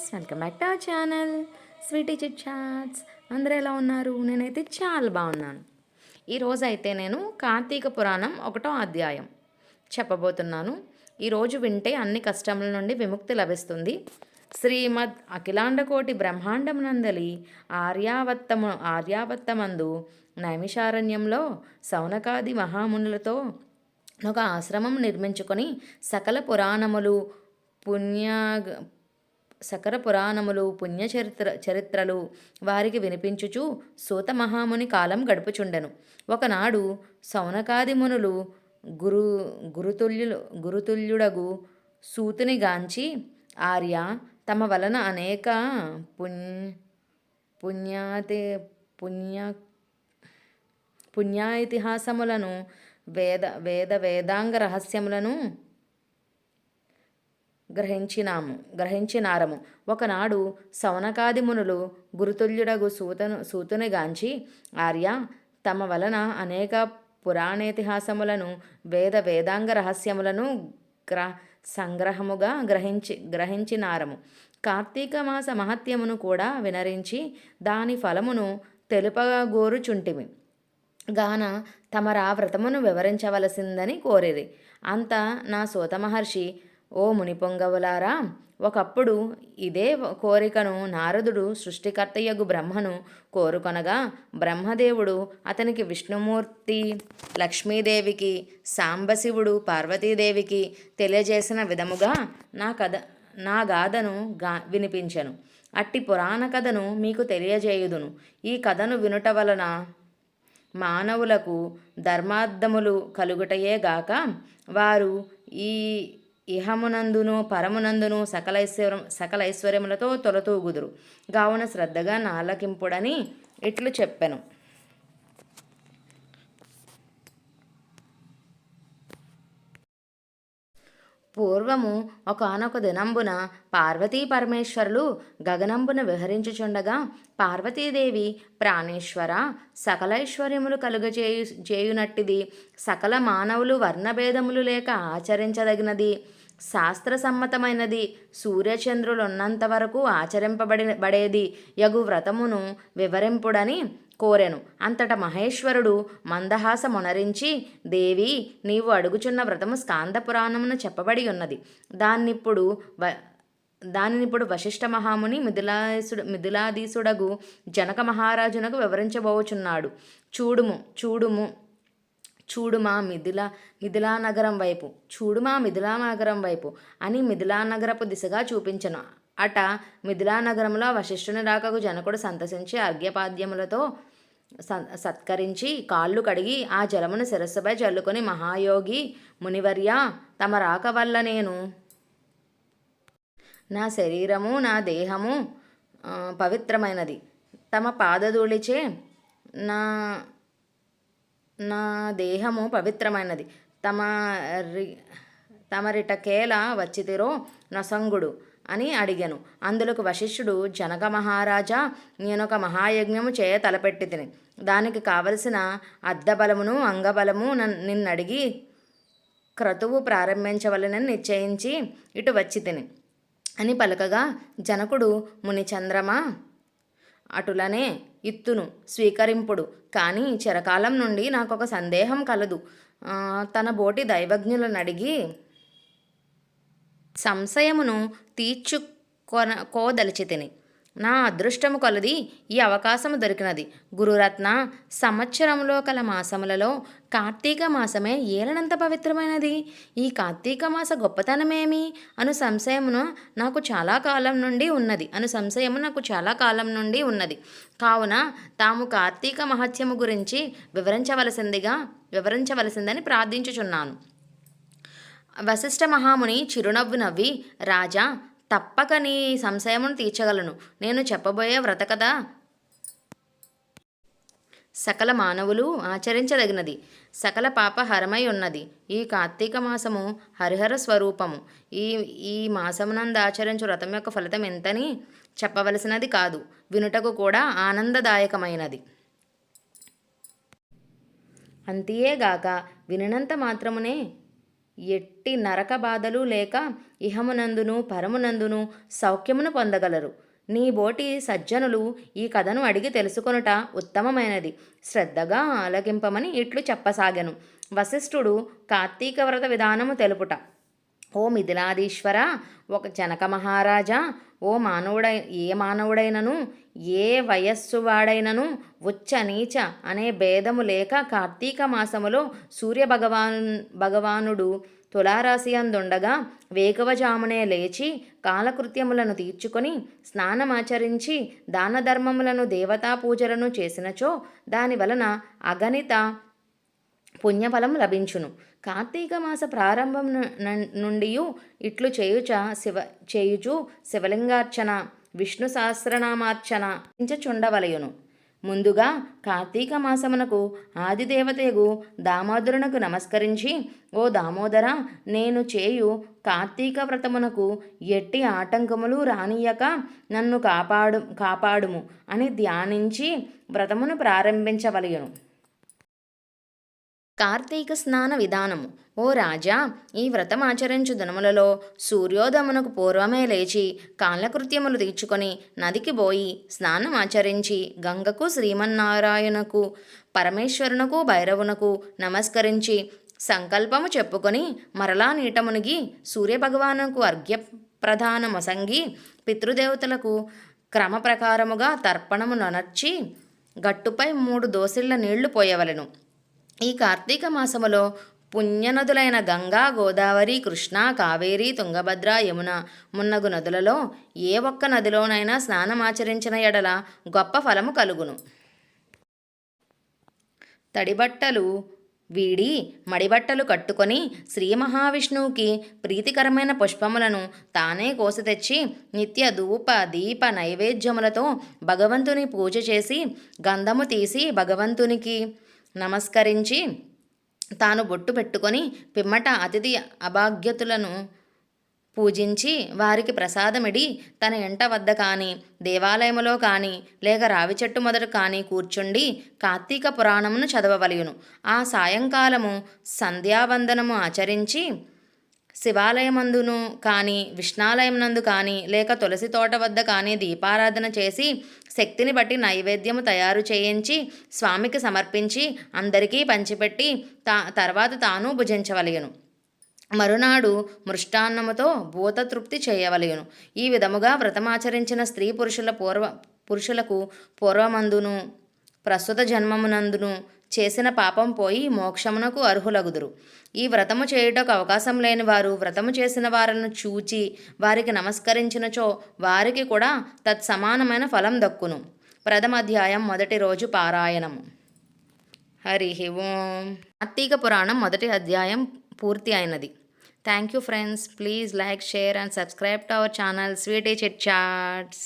Viewers welcome back to our channel. Sweety Chit Chats. అందరూ ఎలా ఉన్నారు? నేనైతే చాలా బాగున్నాను. ఈరోజు అయితే నేను కార్తీక పురాణం ఒకటో అధ్యాయం చెప్పబోతున్నాను. ఈరోజు వింటే అన్ని కష్టముల నుండి విముక్తి లభిస్తుంది. శ్రీమద్ అఖిలాండకోటి బ్రహ్మాండమునందలి ఆర్యావత్తము ఆర్యావత్తమందు నైమిషారణ్యంలో సౌనకాది మహామునులతో ఒక ఆశ్రమం నిర్మించుకొని సకల పురాణములు పుణ్య సకర పురాణములు పుణ్యచరిత్ర చరిత్రలు వారికి వినిపించుచు సూత మహాముని కాలం గడుపుచుండెను. ఒకనాడు సౌనకాది మునులు గురు గురుతుల్యులు గురుతుల్యుడగు సూతుని గాంచి ఆర్య తమ వలన అనేక పుణ్య పుణ్యాతి పుణ్య పుణ్యాతిహాసములను వేద వేద వేదాంగ రహస్యములను గ్రహించినాము గ్రహించినారము. ఒకనాడు సౌనకాది మునులు గురుతుల్యుడగు సూతను సూతుని గాంచి ఆర్య తమ వలన అనేక పురాణేతిహాసములను వేద వేదాంగ రహస్యములను గ్ర సంగ్రహముగా గ్రహించి గ్రహించినారము. కార్తీక మాస మహత్యమును కూడా వినరించి దాని ఫలమును తెలుపగోరుచుంటిమి గాన తమరా వ్రతమును వివరించవలసిందని కోరిరి. అంత నా సూత మహర్షి ఓ మునిపొంగవులారా ఒకప్పుడు ఇదే కోరికను నారదుడు సృష్టికర్తయ్యగు బ్రహ్మను కోరుకొనగా బ్రహ్మదేవుడు అతనికి విష్ణుమూర్తి లక్ష్మీదేవికి సాంబశివుడు పార్వతీదేవికి తెలియజేసిన విధముగా నా కథ నా గాథను గా వినిపించను. అట్టి పురాణ కథను మీకు తెలియజేయుదును. ఈ కథను వినుట వలన మానవులకు ధర్మార్థములు కలుగుటయే గాక వారు ఈ ఇహమునందును పరమునందును సకల ఐశ్వర్యం సకల ఐశ్వర్యములతో తొలతూగుదురు కావున శ్రద్ధగా నాలకింపుడని ఇట్లు చెప్పాను. పూర్వము ఒకనొక దినంబున పార్వతీ పరమేశ్వరులు గగనంబున విహరించుచుండగా పార్వతీదేవి ప్రాణేశ్వర సకలైశ్వర్యములు కలుగజేయు చేయునట్టిది. సకల మానవులు వర్ణభేదములు లేక ఆచరించదగినది. శాస్త్రసమ్మతమైనది. సూర్యచంద్రులున్నంత వరకు ఆచరింపబడి బడేది యగు వ్రతమును వివరింపుడని కోరెను. అంతట మహేశ్వరుడు మందహాసమునరించి దేవి నీవు అడుగుచున్న వ్రతము స్కాంద పురాణమును చెప్పబడి ఉన్నది దాన్నిప్పుడు వ దానినిప్పుడు వశిష్ఠ మహాముని మిథిలాసుడు మిథిలాధీసుడగు జనక మహారాజునకు వివరించబోచున్నాడు. చూడుము చూడుము. చూడు మా మిథిలా మిథిలా నగరం వైపు చూడు మా నగరం వైపు అని మిథిలా నగరపు దిశగా చూపించను. అట మిథిలా నగరంలో వశిష్ఠుని రాకకు జనకుడు సంతసించి అర్ఘ్యపాద్యములతో సత్కరించి కాళ్ళు కడిగి ఆ జలమును శిరస్సుపై చల్లుకొని మహాయోగి మునివర్య తమ రాక వల్ల నేను నా శరీరము నా దేహము పవిత్రమైనది. తమ పాదధూళిచే నా నా దేహము పవిత్రమైనది. తమ రి తమరిటకేల వచ్చితిరో నసంగుడు అని అడిగాను. అందులోకి వశిష్ఠుడు జనక మహారాజా నేనొక మహాయజ్ఞము చేయ తలపెట్టి తిని దానికి కావలసిన అద్దబలమును అంగబలము నిన్నడిగి క్రతువు ప్రారంభించవలనని నిశ్చయించి ఇటు వచ్చి తిని అని పలకగా జనకుడు ముని చంద్రమా అటులనే ఇత్తును స్వీకరింపుడు. కానీ చిరకాలం నుండి నాకు ఒక సందేహం కలదు. తన బోటి దైవజ్ఞులను అడిగి సంశయమును తీర్చుకొన కోదలిచి తిని నా అదృష్టము కొలది ఈ అవకాశము దొరికినది. గురురత్న సంవత్సరంలో కల మాసములలో కార్తీక మాసమే ఏలనంత పవిత్రమైనది. ఈ కార్తీక మాస గొప్పతనమేమి? అను సంశయమును నాకు చాలా కాలం నుండి ఉన్నది. అను సంశయము నాకు చాలా కాలం నుండి ఉన్నది. కావున తాము కార్తీక మహత్యము గురించి వివరించవలసిందిగా వివరించవలసిందని ప్రార్థించుచున్నాను. వశిష్ఠ మహాముని చిరునవ్వు నవ్వి రాజా తప్పక నీ సంశయమును తీర్చగలను. నేను చెప్పబోయే వ్రత కథ సకల మానవులు ఆచరించదగినది. సకల పాపహరమై ఉన్నది. ఈ కార్తీక మాసము హరిహర స్వరూపము. ఈ ఈ మాసమునందు ఆచరించు వ్రతం యొక్క ఫలితం ఎంతని చెప్పవలసినది కాదు. వినుటకు కూడా ఆనందదాయకమైనది. అంతియేగాక వినినంత మాత్రమునే ఎట్టి నరక బాధలు లేక ఇహమునందును పరమునందును సౌఖ్యమును పొందగలరు. నీ బోటి సజ్జనులు ఈ కథను అడిగి తెలుసుకొనుట ఉత్తమమైనది. శ్రద్ధగా ఆలకింపమని ఇట్లు చెప్పసాగెను. వశిష్ఠుడు కార్తీక వ్రత విధానము తెలుపుట. ఓ మిథిలాదీశ్వర ఒక జనక మహారాజా ఓ మానవుడై ఏ మానవుడైనను ఏ వయస్సు వాడైనను ఉచ్చ నీచ అనే భేదము లేక కార్తీక మాసములో సూర్య భగవాన్ భగవానుడు తులారాశి అందుండగా వేగవజామునే లేచి కాలకృత్యములను తీర్చుకొని స్నానమాచరించి దాన ధర్మములను దేవతా పూజలను చేసినచో దాని వలన అగణిత పుణ్యఫలం లభించును. కార్తీక మాస ప్రారంభం నుండి ఇట్లు చేయుచ శివ చేయుచు శివలింగార్చన విష్ణు సహస్రనామార్చన చుండవలయును ముందుగా కార్తీక మాసమునకు ఆదిదేవతయగు దామోదరునకు నమస్కరించి ఓ దామోదర నేను చేయు కార్తీక వ్రతమునకు ఎట్టి ఆటంకములు రానియక నన్ను కాపాడు కాపాడుము అని ధ్యానించి వ్రతమును ప్రారంభించవలయును. కార్తీక స్నాన విధానము. ఓ రాజా ఈ వ్రతం ఆచరించు దినములలో సూర్యోదమునకు పూర్వమే లేచి కాలకృత్యములు తీర్చుకొని నదికి పోయి స్నానం ఆచరించి గంగకు శ్రీమన్నారాయణకు పరమేశ్వరునకు భైరవునకు నమస్కరించి సంకల్పము చెప్పుకొని మరలా నీట మునిగి సూర్యభగవానుకు అర్ఘ్య ప్రధానమసంగి పితృదేవతలకు క్రమ ప్రకారముగా తర్పణము ననర్చి గట్టుపై మూడు దోసిళ్ళ నీళ్ళు పోయవలెను. ఈ కార్తీక మాసములో పుణ్యనదులైన గంగా గోదావరి కృష్ణ కావేరి తుంగభద్ర యమున మున్నగు నదులలో ఏ ఒక్క నదిలోనైనా స్నానమాచరించిన ఎడల గొప్ప ఫలము కలుగును. తడిబట్టలు వీడి మడిబట్టలు కట్టుకొని శ్రీ మహావిష్ణువుకి ప్రీతికరమైన పుష్పములను తానే కోసి తెచ్చి నిత్య ధూప దీప నైవేద్యములతో భగవంతుని పూజ చేసి గంధము తీసి భగవంతునికి నమస్కరించి తాను బొట్టు పెట్టుకొని పిమ్మట అతిథి అభాగ్యతులను పూజించి వారికి ప్రసాదమిడి తన ఇంట వద్ద కానీ దేవాలయములో కానీ లేక రావి చెట్టు మొదట కానీ కూర్చుండి కార్తీక పురాణమును చదవవలయును. ఆ సాయంకాలము సంధ్యావందనము ఆచరించి శివాలయమందును కానీ విష్ణాలయమునందు కానీ లేక తులసి తోట వద్ద కానీ దీపారాధన చేసి శక్తిని బట్టి నైవేద్యము తయారు చేయించి స్వామికి సమర్పించి అందరికీ పంచిపెట్టి తా తర్వాత తాను భుజించవలయను మరునాడు మృష్టాన్నముతో భూతతృప్తి చేయవలయును ఈ విధముగా వ్రతమాచరించిన స్త్రీ పురుషుల పూర్వ పురుషులకు పూర్వమందును ప్రస్తుత జన్మమునందును చేసిన పాపం పోయి మోక్షమునకు అర్హులగుదురు. ఈ వ్రతము చేయుటకు అవకాశం లేని వారు వ్రతము చేసిన వారిని చూచి వారికి నమస్కరించినచో వారికి కూడా తత్సమానమైన ఫలం దక్కును. ప్రథమాధ్యాయం మొదటి రోజు పారాయణము. హరి ఓం. కార్తీక పురాణం మొదటి అధ్యాయం పూర్తి అయినది. Thank you friends please like share and subscribe to our channel Sweety Chit Chats